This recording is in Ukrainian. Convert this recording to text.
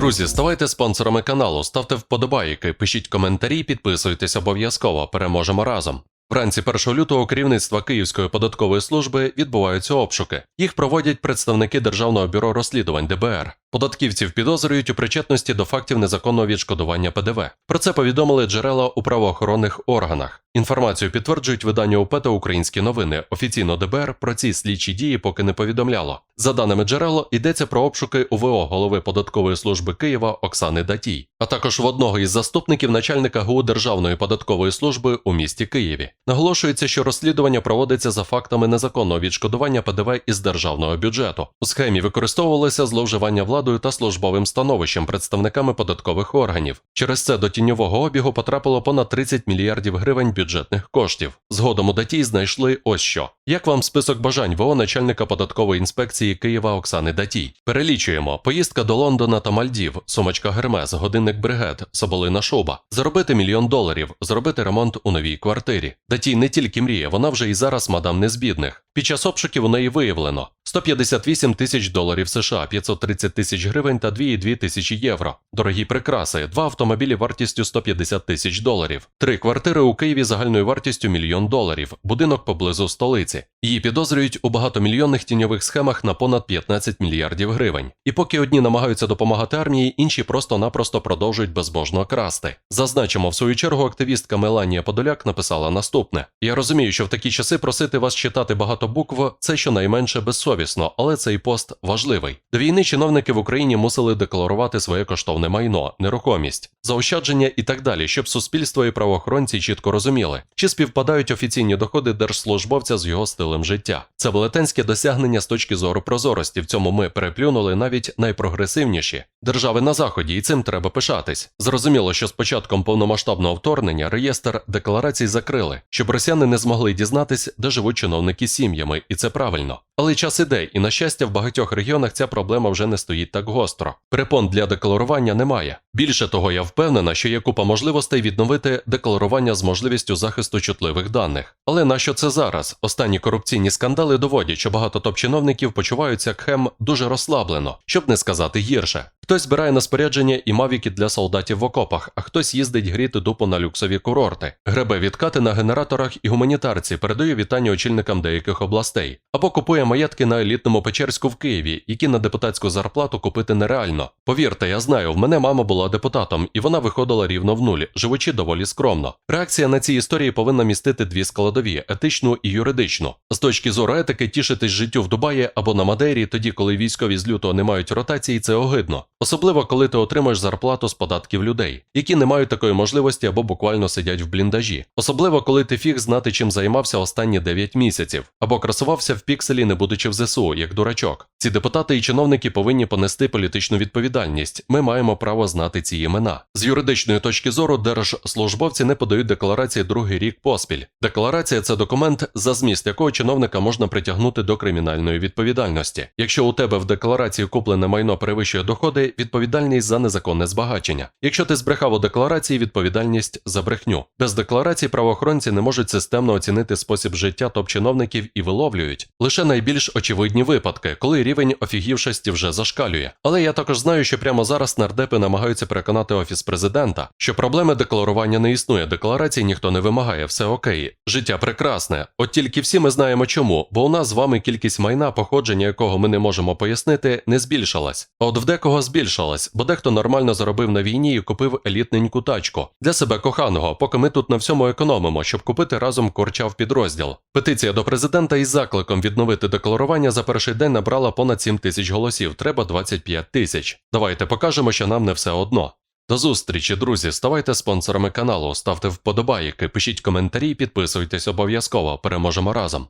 Друзі, ставайте спонсорами каналу, ставте вподобайки, пишіть коментарі, підписуйтесь обов'язково. Переможемо разом. Вранці 1 лютого керівництва Київської податкової служби відбуваються обшуки. Їх проводять представники Державного бюро розслідувань ДБР. Податківців підозрюють у причетності до фактів незаконного відшкодування ПДВ. Про це повідомили джерела у правоохоронних органах. Інформацію підтверджують видання УП та Українські новини. Офіційно ДБР про ці слідчі дії поки не повідомляло. За даними джерела, йдеться про обшуки УВО голови податкової служби Києва Оксани Датій, а також в одного із заступників начальника ГУ Державної податкової служби у місті Києві. Наголошується, що розслідування проводиться за фактами незаконного відшкодування ПДВ із державного бюджету. У схемі використовувалося зловживання владою та службовим становищем представниками податкових органів. Через це до тіньового обігу потрапило понад 30 мільярдів гривень бюджетних коштів. Згодом у Датій знайшли ось що. Як вам список бажань ВО начальника податкової інспекції Києва Оксани Датій? Перелічуємо: поїздка до Лондона та Мальдів, сумочка Гермес, годинник Бригет, соболина шуба, заробити мільйон доларів, зробити ремонт у новій квартирі. Датій не тільки мріє, вона вже і зараз мадам не з бідних. Під час обшуків у неї виявлено 158 тисяч доларів США, 530 тисяч гривень та 2,2 тисячі євро. Дорогі прикраси, два автомобілі вартістю 150 тисяч доларів, три квартири у Києві загальною вартістю мільйон доларів, будинок поблизу столиці. Її підозрюють у багатомільйонних тіньових схемах на понад 15 мільярдів гривень. І поки одні намагаються допомагати армії, інші просто-напросто продовжують безбожно красти. Зазначимо, в свою чергу активістка Меланія Подоляк написала наступне: Я розумію, що в такі часи просити вас читати багато букв це щонайменше безсовісно, але цей пост важливий. До війни чиновники в Україні мусили декларувати своє коштовне майно, нерухомість, заощадження і так далі, щоб суспільство і правоохоронці чітко розуміли, чи співпадають офіційні доходи держслужбовця з його стилем життя. Це велетенське досягнення з точки зору прозорості. В цьому ми переплюнули навіть найпрогресивніші держави на заході, і цим треба пишатись. Зрозуміло, що з початком повномасштабного вторгнення реєстр декларацій закрили, щоб росіяни не змогли дізнатись, де живуть чиновники сім'ями, і це правильно. Але час іде, і на щастя, в багатьох регіонах ця проблема вже не стоїть так гостро. Препон для декларування немає. Більше того, я впевнена, що є купа можливостей відновити декларування з можливістю захисту чутливих даних. Але нащо це зараз? Останні корупційні скандали доводять, що багато топ-чиновників почуваються кхем дуже розслаблено, щоб не сказати гірше. Хтось збирає на спорядження і мавіки для солдатів в окопах, а хтось їздить гріти дупу на люксові курорти, гребе відкати на генераторах і гуманітарці, передає вітання очільникам деяких областей, або купує маєтки на елітному Печерську в Києві, які на депутатську зарплату купити нереально. Повірте, я знаю, в мене мама була депутатом, і вона виходила рівно в нуль, живучи доволі скромно. Реакція на ці історії повинна містити дві складові етичну і юридичну. З точки зору етики, тішитись життю в Дубаї або на Мадейрі, тоді коли військові з лютого не мають ротації, це огидно. Особливо коли ти отримаєш зарплату з податків людей, які не мають такої можливості або буквально сидять в бліндажі. Особливо коли ти фіг знати, чим займався останні 9 місяців, або красувався в пікселі, не будучи в ЗСУ, як дурачок. Ці депутати і чиновники повинні понести політичну відповідальність. Ми маємо право знати ці імена. З юридичної точки зору держслужбовці не подають декларації другий рік поспіль. Декларація це документ, за зміст якого чиновника можна притягнути до кримінальної відповідальності. Якщо у тебе в декларації куплене майно перевищує доходи, відповідальність за незаконне збагачення. Якщо ти збрехав у декларації, відповідальність за брехню. Без декларації правоохоронці не можуть системно оцінити спосіб життя топ-чиновників і виловлюють лише найбільш очевидні випадки, коли рівень офігівшості вже зашкалює. Але я також знаю, що прямо зараз нардепи намагаються переконати офіс президента, що проблеми декларування не існує, декларації ніхто не вимагає, все окей. Життя прекрасне. От тільки всі ми знаємо чому, бо у нас з вами кількість майна, походження якого ми не можемо пояснити, не збільшилась. От в декого збільшилась, бо дехто нормально заробив на війні і купив елітненьку тачку для себе коханого, поки ми тут на всьому економимо, щоб купити разом корчав підрозділ. Петиція до президента із закликом відновити декларування за перший день набрала понад 7 тисяч голосів. Треба 25 тисяч. Давайте покажемо, що нам не все одно. До зустрічі, друзі. Ставайте спонсорами каналу, ставте вподобайки, пишіть коментарі, підписуйтесь обов'язково. Переможемо разом.